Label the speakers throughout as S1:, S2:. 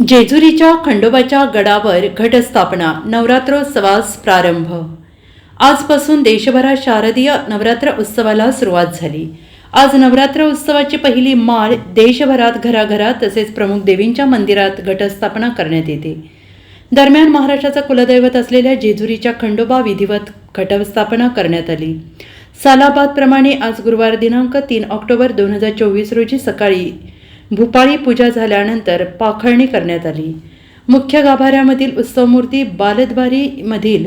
S1: जेजुरीच्या खंडोबाच्या गडावर घटस्थापना नवरात्रोत्सवास प्रारंभ. आजपासून देशभरात शारदीय नवरात्र उत्सवाला सुरुवात झाली. आज नवरात्र उत्सवाची पहिली माळ देशभरात घराघरात तसेच प्रमुख देवींच्या मंदिरात घटस्थापना करण्यात येते. दरम्यान महाराष्ट्राचा कुलदैवत असलेल्या जेजुरीच्या खंडोबा विधिवत घटस्थापना करण्यात आली. सालाबादप्रमाणे आज गुरुवार दिनांक तीन ऑक्टोबर दोन हजार चोवीस रोजी सकाळी भूपाळी पूजा झाल्यानंतर पाखळणी करण्यात आली. मुख्य गाभाऱ्यामधील उत्सवमूर्ती बालद्वारीमधील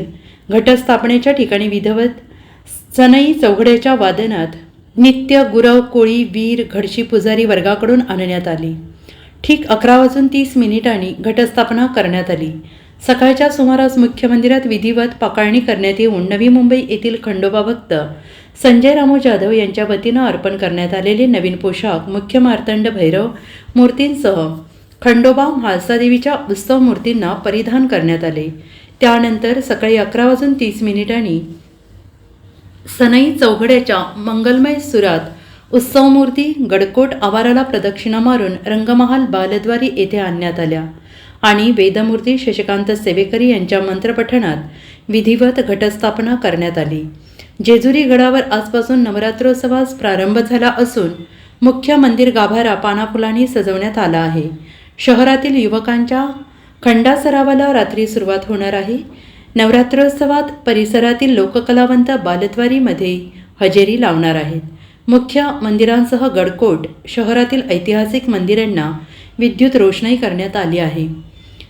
S1: घटस्थापनेच्या ठिकाणी विधवत सनई चौघड्याच्या वादनात नित्य गुरव कोळी वीर घडशी पुजारी वर्गाकडून आणण्यात आली. ठीक अकरा वाजून तीस मिनिटांनी घटस्थापना करण्यात आली. सकाळच्या सुमारास मुख्य मंदिरात विधिवत पाकाळणी करण्यात येऊन नवी मुंबई येथील खंडोबा भक्त संजय रामो जाधव यांच्या वतीनं अर्पण करण्यात आलेले नवीन पोशाख मुख्य मार्तंड भैरव मूर्तींसह खंडोबा म्हाळसादेवीच्या उत्सव मूर्तींना परिधान करण्यात आले. त्यानंतर सकाळी अकरा वाजून तीस मिनिटांनी सनई चौघड्याच्या मंगलमय सुरात उत्सवमूर्ती गडकोट आवाराला प्रदक्षिणा मारून रंगमहाल बालद्वारी येथे आणण्यात आल्या. आणि वेदमूर्ती शशिकांत सेवेकरी यांच्या मंत्रपठणात विधिवत घटस्थापना करण्यात आली. जेजुरी गडावर आजपासून नवरात्रोत्सवास प्रारंभ झाला असून मुख्य मंदिर गाभारा पानाफुलांनी सजवण्यात आला आहे. शहरातील युवकांच्या खंडा सरावाला रात्री सुरुवात होणार आहे. नवरात्रोत्सवात परिसरातील लोककलावंत बालद्वारीमध्ये हजेरी लावणार आहेत. मुख्य मंदिरांसह गडकोट शहरातील ऐतिहासिक मंदिरांना विद्युत रोषणाई करण्यात आली आहे.